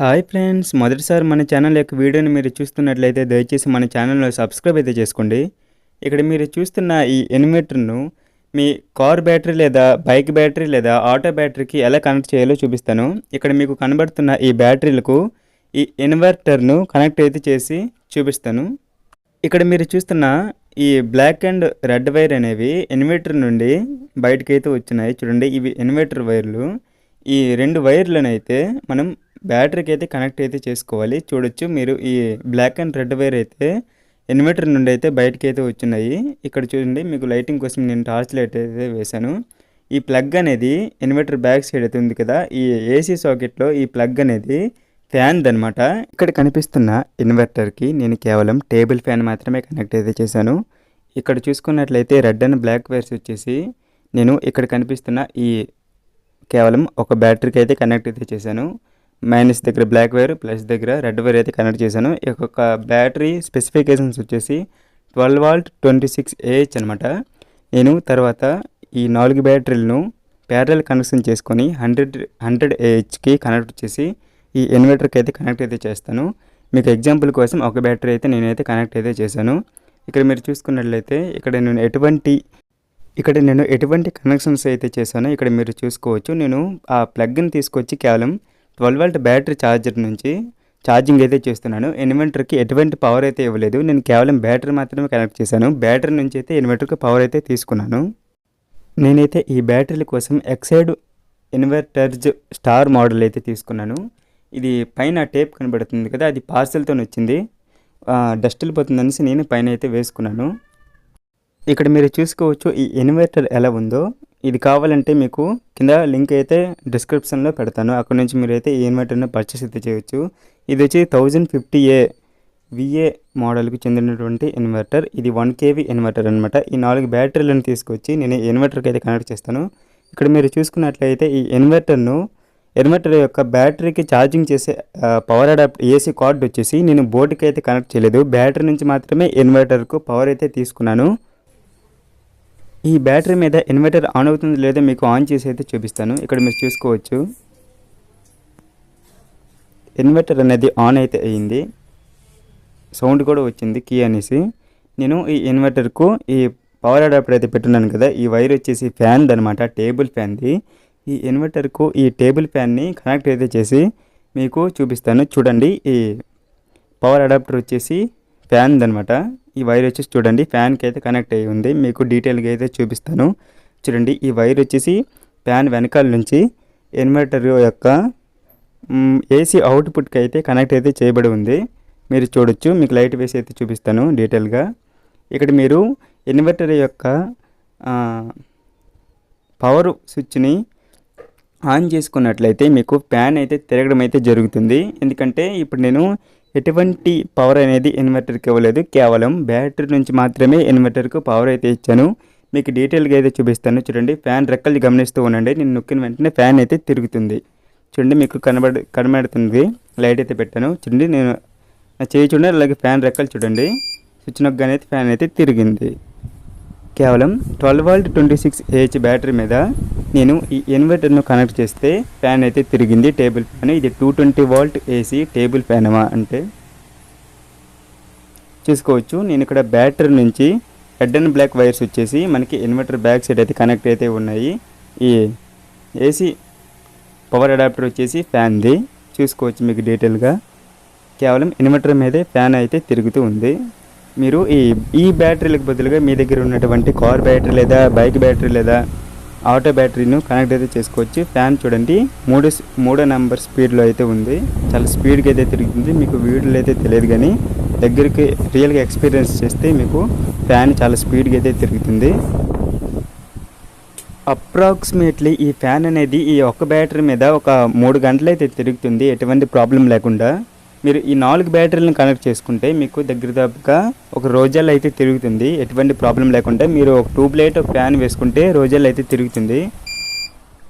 Hi friends మొదటిసారి మన channel యొక్క వీడియోని మీరు చూస్తున్నట్లయితే దయచేసి మన ఛానల్లో సబ్స్క్రైబ్ అయితే చేసుకోండి. ఇక్కడ మీరు చూస్తున్న ఈ ఇన్వర్టర్ను మీ కార్ బ్యాటరీ లేదా బైక్ బ్యాటరీ లేదా ఆటో బ్యాటరీకి ఎలా కనెక్ట్ చేయాలో చూపిస్తాను. ఇక్కడ మీకు కనబడుతున్న ఈ బ్యాటరీలకు ఈ ఇన్వర్టర్ను కనెక్ట్ అయితే చేసి చూపిస్తాను. ఇక్కడ మీరు చూస్తున్న ఈ బ్లాక్ అండ్ రెడ్ వైర్ అనేవి ఇన్వర్టర్ నుండి బయటకైతే అయితే వచ్చినాయి. చూడండి ఇవి ఇన్వర్టర్ వైర్లు. ఈ రెండు వైర్లను అయితే మనం బ్యాటరీకి అయితే కనెక్ట్ అయితే చేసుకోవాలి. చూడొచ్చు మీరు ఈ బ్లాక్ అండ్ రెడ్ వైర్ అయితే ఇన్వర్టర్ నుండి అయితే బయటకి అయితే వచ్చినాయి. ఇక్కడ చూడండి మీకు లైటింగ్ కోసం నేను టార్చ్ లైట్ అయితే వేశాను. ఈ ప్లగ్ అనేది ఇన్వర్టర్ బ్యాక్ సైడ్ అయితే ఉంది కదా ఈ ఏసీ సాకెట్లో ఈ ప్లగ్ అనేది ఫ్యాన్ అనమాట ఇక్కడ కనిపిస్తున్న ఇన్వర్టర్కి నేను కేవలం టేబుల్ ఫ్యాన్ మాత్రమే కనెక్ట్ అయితే చేశాను. ఇక్కడ చూసుకున్నట్లయితే రెడ్ అండ్ బ్లాక్ వైర్స్ వచ్చేసి నేను ఇక్కడ కనిపిస్తున్న ఈ కేవలం ఒక బ్యాటరీకి అయితే కనెక్ట్ అయితే చేశాను. మైనస్ దగ్గర బ్లాక్ వైర్ ప్లస్ దగ్గర రెడ్ వైర్ అయితే కనెక్ట్ చేశాను. ఈ యొక్క బ్యాటరీ స్పెసిఫికేషన్స్ వచ్చేసి twelve volt twenty six AH అనమాట నేను తర్వాత ఈ నాలుగు బ్యాటరీలను ప్యారల్ కనెక్షన్ చేసుకొని హండ్రెడ్ హండ్రెడ్ ఏహెచ్కి కనెక్ట్ చేసి ఈ ఇన్వర్టర్కి అయితే కనెక్ట్ అయితే చేస్తాను. మీకు ఎగ్జాంపుల్ కోసం ఒక బ్యాటరీ అయితే నేనైతే కనెక్ట్ అయితే చేశాను. ఇక్కడ మీరు చూసుకున్నట్లయితే ఇక్కడ నేను ఎటువంటి ఇక్కడ నేను ఎటువంటి కనెక్షన్స్ అయితే చేశానో ఇక్కడ మీరు చూసుకోవచ్చు. నేను ఆ ప్లగ్ని తీసుకొచ్చి కేవలం ట్వెల్వ్ వాల్ట్ బ్యాటరీ ఛార్జర్ నుంచి ఛార్జింగ్ అయితే చేస్తున్నాను. ఇన్వర్టర్కి ఎటువంటి పవర్ అయితే ఇవ్వలేదు. నేను కేవలం బ్యాటరీ మాత్రమే కనెక్ట్ చేశాను. బ్యాటరీ నుంచి అయితే ఇన్వర్టర్కి పవర్ అయితే తీసుకున్నాను. నేనైతే ఈ బ్యాటరీల కోసం ఎక్సైడ్ ఇన్వర్టర్జ్ స్టార్ మోడల్ అయితే తీసుకున్నాను. ఇది పైన టేప్ కనబడుతుంది కదా అది పార్సెల్తో వచ్చింది. డస్ట్ వెళ్ళిపోతుందనేసి నేను పైన అయితే వేసుకున్నాను. ఇక్కడ మీరు చూసుకోవచ్చు ఈ ఇన్వర్టర్ ఎలా ఉందో. ఇది కావాలంటే మీకు కింద లింక్ అయితే డిస్క్రిప్షన్లో పెడతాను. అక్కడ నుంచి మీరు అయితే ఈ ఇన్వర్టర్ని పర్చేస్ అయితే చేయొచ్చు. ఇది వచ్చి థౌజండ్ ఫిఫ్టీ ఏ విఏ మోడల్కి చెందినటువంటి ఇన్వర్టర్. ఇది వన్ కేవీ ఇన్వర్టర్ అనమాట ఈ నాలుగు బ్యాటరీలను తీసుకొచ్చి నేను ఈ ఇన్వర్టర్కి అయితే కనెక్ట్ చేస్తాను. ఇక్కడ మీరు చూసుకున్నట్లయితే ఈ ఇన్వర్టర్ను ఇన్వర్టర్ యొక్క బ్యాటరీకి ఛార్జింగ్ చేసే పవర్ అడాప్ట్ ఏసీ కార్డ్ వచ్చేసి నేను బోర్డుకి అయితే కనెక్ట్ చేయలేదు. బ్యాటరీ నుంచి మాత్రమే ఇన్వర్టర్కు పవర్ అయితే తీసుకున్నాను. ఈ బ్యాటరీ మీద ఇన్వర్టర్ ఆన్ అవుతుంది లేదో మీకు ఆన్ చేసి అయితే చూపిస్తాను. ఇక్కడ మీరు చూసుకోవచ్చు. ఇన్వర్టర్ అనేది ఆన్ అయితే అయ్యింది సౌండ్ కూడా వచ్చింది కీ అనేసి. నేను ఈ ఇన్వర్టర్కు ఈ పవర్ అడాప్టర్ అయితే పెట్టున్నాను కదా ఈ వైర్ వచ్చేసి ఫ్యాన్ అనమాట టేబుల్ ఫ్యాన్ది. ఈ ఇన్వర్టర్కు ఈ టేబుల్ ఫ్యాన్ని కనెక్ట్ అయితే చేసి మీకు చూపిస్తాను. చూడండి ఈ పవర్ అడాప్టర్ వచ్చేసి ఫ్యాన్ అనమాట ఈ వైర్ వచ్చేసి చూడండి ఫ్యాన్కి అయితే కనెక్ట్ అయ్యి ఉంది. మీకు డీటెయిల్గా అయితే చూపిస్తాను. చూడండి ఈ వైర్ వచ్చేసి ఫ్యాన్ వెనకాల నుంచి ఇన్వర్టర్ యొక్క ఏసీ అవుట్పుట్కి అయితే కనెక్ట్ అయితే చేయబడి ఉంది. మీరు చూడొచ్చు మీకు లైట్ వేసి అయితే చూపిస్తాను డీటెయిల్గా. ఇక్కడ మీరు ఇన్వర్టర్ యొక్క పవర్ స్విచ్ని ఆన్ చేసుకున్నట్లయితే మీకు ఫ్యాన్ అయితే తిరగడం అయితే జరుగుతుంది. ఎందుకంటే ఇప్పుడు నేను ఎటువంటి పవర్ అనేది ఇన్వర్టర్కి ఇవ్వలేదు. కేవలం బ్యాటరీ నుంచి మాత్రమే ఇన్వర్టర్కు పవర్ అయితే ఇచ్చాను. మీకు డీటెయిల్గా అయితే చూపిస్తాను. చూడండి ఫ్యాన్ రెక్కలు గమనిస్తూ ఉండండి. నేను నొక్కిన వెంటనే ఫ్యాన్ అయితే తిరుగుతుంది. చూడండి మీకు కనబడి కనబడుతుంది. లైట్ అయితే పెట్టాను. చూడండి నేను నా చేయి చూడండి అలాగే ఫ్యాన్ రెక్కలు చూడండి. స్విచ్ నొక్కగానే అయితే ఫ్యాన్ అయితే తిరిగింది. కేవలం twelve volt twenty six AH battery మీద నేను ఈ ఇన్వర్టర్ను కనెక్ట్ చేస్తే ఫ్యాన్ అయితే తిరిగింది. టేబుల్ ఫ్యాన్ ఇది two twenty volt AC table ఫ్యానమా అంటే చూసుకోవచ్చు. నేను ఇక్కడ బ్యాటరీ నుంచి రెడ్ అండ్ బ్లాక్ వైర్స్ వచ్చేసి మనకి ఇన్వర్టర్ బ్యాక్ సైడ్ అయితే కనెక్ట్ అయితే ఉన్నాయి. ఈ ఏసీ పవర్ అడాప్టర్ వచ్చేసి ఫ్యాన్ది. చూసుకోవచ్చు మీకు డీటెయిల్గా. కేవలం ఇన్వర్టర్ మీదే ఫ్యాన్ అయితే తిరుగుతూ ఉంది. మీరు ఈ ఈ బ్యాటరీలకు బదులుగా మీ దగ్గర ఉన్నటువంటి కార్ బ్యాటరీ లేదా బైక్ బ్యాటరీ లేదా ఆటో బ్యాటరీను కనెక్ట్ అయితే చేసుకోవచ్చు. ఫ్యాన్ చూడండి మూడు మూడో నెంబర్ స్పీడ్లో అయితే ఉంది. చాలా స్పీడ్గా అయితే తిరుగుతుంది. మీకు వీడియోలో అయితే తెలియదు కానీ దగ్గరికి రియల్గా ఎక్స్పీరియన్స్ చేస్తే మీకు ఫ్యాన్ చాలా స్పీడ్గా అయితే తిరుగుతుంది. అప్రాక్సిమేట్లీ ఈ ఫ్యాన్ అనేది ఈ ఒక్క బ్యాటరీ మీద ఒక మూడు గంటలు అయితే తిరుగుతుంది. ఎటువంటి ప్రాబ్లం లేకుండా. మీరు ఈ నాలుగు బ్యాటరీలను కనెక్ట్ చేసుకుంటే మీకు దగ్గర దాకా ఒక రోజాలు అయితే తిరుగుతుంది. ఎటువంటి ప్రాబ్లం లేకుండా మీరు ఒక ట్యూబ్ లైట్ ఫ్యాన్ వేసుకుంటే రోజాలు అయితే తిరుగుతుంది.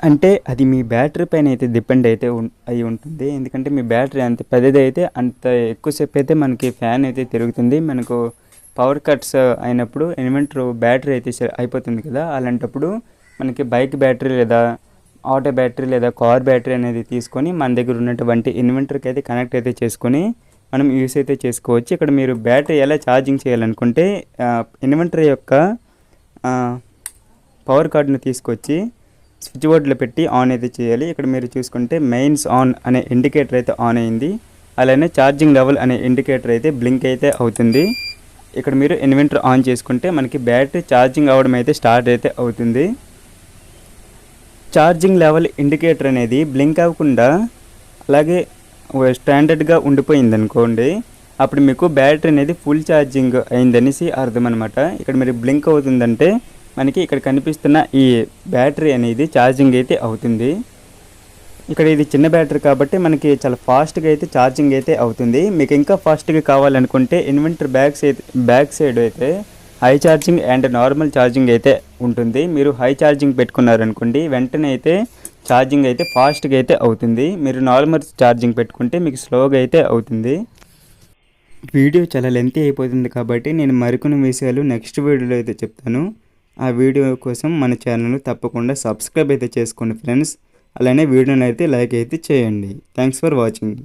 అంటే అది మీ బ్యాటరీ పైన అయితే డిపెండ్ అయితే అయి ఉంటుంది. ఎందుకంటే మీ బ్యాటరీ అంత పెద్దది అయితే అంత ఎక్కువసేపు అయితే మనకి ఫ్యాన్ అయితే తిరుగుతుంది. మనకు పవర్ కట్స్ అయినప్పుడు ఇన్వెంటర్ బ్యాటరీ అయితే అయిపోతుంది కదా. అలాంటప్పుడు మనకి బైక్ బ్యాటరీ లేదా ఆటో బ్యాటరీ లేదా కార్ బ్యాటరీ అనేది తీసుకొని మన దగ్గర ఉన్నటువంటి ఇన్వెంటర్కి అయితే కనెక్ట్ అయితే చేసుకొని మనం యూస్ అయితే చేసుకోవచ్చు. ఇక్కడ మీరు బ్యాటరీ ఎలా ఛార్జింగ్ చేయాలనుకుంటే ఇన్వెంటర్ యొక్క పవర్ కార్డును తీసుకొచ్చి స్విచ్ బోర్డులో పెట్టి ఆన్ అయితే చేయాలి. ఇక్కడ మీరు చూసుకుంటే మెయిన్స్ ఆన్ అనే ఇండికేటర్ అయితే ఆన్ అయింది. అలానే ఛార్జింగ్ లెవెల్ అనే ఇండికేటర్ అయితే బ్లింక్ అయితే అవుతుంది. ఇక్కడ మీరు ఇన్వెంటర్ ఆన్ చేసుకుంటే మనకి బ్యాటరీ ఛార్జింగ్ అవ్వడం అయితే స్టార్ట్ అయితే అవుతుంది. ఛార్జింగ్ లెవెల్ ఇండికేటర్ అనేది బ్లింక్ అవ్వకుండా అలాగే స్టాండర్డ్గా ఉండిపోయింది అనుకోండి అప్పుడు మీకు బ్యాటరీ అనేది ఫుల్ ఛార్జింగ్ అయిందనేసి అర్థం అనమాట ఇక్కడ మీరు బ్లింక్ అవుతుందంటే మనకి ఇక్కడ కనిపిస్తున్న ఈ బ్యాటరీ అనేది ఛార్జింగ్ అయితే అవుతుంది. ఇక్కడ ఇది చిన్న బ్యాటరీ కాబట్టి మనకి చాలా ఫాస్ట్గా అయితే ఛార్జింగ్ అయితే అవుతుంది. మీకు ఇంకా ఫాస్ట్గా కావాలనుకుంటే inverter back side back side అయితే high charging and normal charging అయితే ఉంటుంది. మీరు హై ఛార్జింగ్ పెట్టుకున్నారనుకోండి వెంటనే అయితే ఛార్జింగ్ అయితే ఫాస్ట్గా అయితే అవుతుంది. మీరు నార్మల్ ఛార్జింగ్ పెట్టుకుంటే మీకు స్లోగా అయితే అవుతుంది. వీడియో చాలా లెంతీ అయిపోతుంది కాబట్టి నేను మరికొన్ని విషయాలు నెక్స్ట్ వీడియోలో అయితే చెప్తాను. ఆ వీడియో కోసం మన ఛానల్ తప్పకుండా సబ్స్క్రైబ్ అయితే చేసుకోండి ఫ్రెండ్స్ అలానే వీడియోని అయితే లైక్ అయితే చేయండి. Thanks for watching